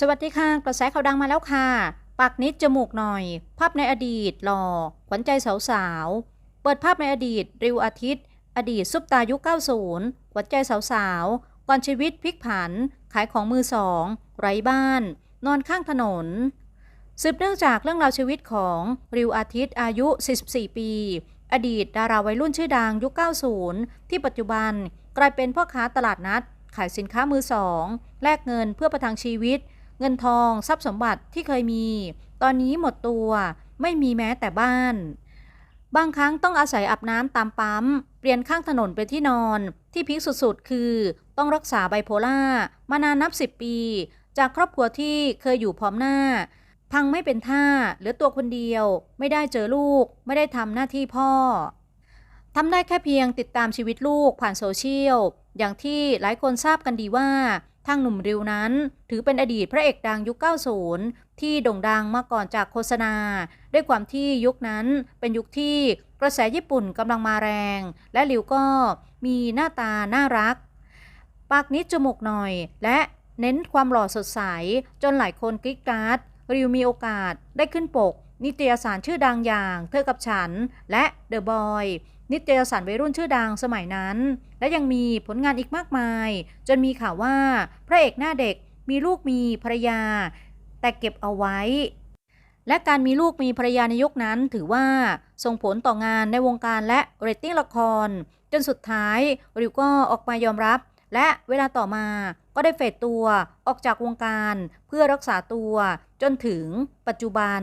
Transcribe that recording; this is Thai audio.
สวัสดีค่ะ กระแสข่าวดังมาแล้วค่ะ ปากนิดจมูกหน่อย ภาพในอดีตหล่อขวัญใจสาวๆ เปิดภาพในอดีต ริวอาทิตย์ อดีตซุปตายุค 90 ขวัญใจสาวๆ ก่อนชีวิตพลิกผัน ขายของมือสอง ไร้บ้าน นอนข้างถนน สืบเนื่องจากเรื่องราวชีวิตของริวอาทิตย์อายุ 44 ปี อดีตดาราวัยรุ่นชื่อดังยุค 90 ที่ปัจจุบันกลายเป็นพ่อค้าตลาดนัด ขายสินค้ามือสอง แลกเงินเพื่อประทังชีวิต เงินทองทรัพย์สมบัติที่เคยมี ตอนนี้หมดตัว ไม่มีแม้แต่บ้าน บางครั้งต้องอาศัยอาบน้ำตามปั๊มเปลี่ยนข้างถนนเป็นที่นอน ที่พีคสุดๆ คือต้องรักษาไบโพล่ามานานนับสิบปี จากครอบครัวที่เคยอยู่พร้อมหน้า พังไม่เป็นท่าเหลือตัวคนเดียว ไม่ได้เจอลูก ไม่ได้ทำหน้าที่พ่อทำได้แค่เพียงติดตามชีวิตลูกผ่านโซเชียล อย่างที่หลายคนทราบกันดีว่า ทางหนุ่มริวนั้น ถือเป็นอดีตพระเอกดังยุค 90 ที่โด่งดังมาก่อนจากโฆษณา ด้วยความที่ยุคนั้นเป็นยุคที่กระแสญี่ปุ่นกำลังมาแรง และริวก็มีหน้าตาน่ารัก ปากนิดจมูกหน่อย และเน้นความหล่อสดใส จนหลายคนกรี๊ดกราดริวมีโอกาสได้ขึ้นปก นิตยสารชื่อดังอย่างเธอกับฉัน และเดอะบอย นิตยสารวัยรุ่นชื่อดังสมัยนั้น และยังมีผลงานอีกมากมาย จนมีข่าวว่าพระเอกหน้าเด็กมีลูกมีภรรยา แต่เก็บเอาไว้ และการมีลูกมีภรรยาในยุคนั้นถือว่าส่งผลต่องานในวงการและเรตติ้งละคร จนสุดท้ายริวก็ออกมายอมรับ และเวลาต่อมาก็ได้เฟดตัวออกจากวงการเพื่อรักษาตัวจนถึงปัจจุบัน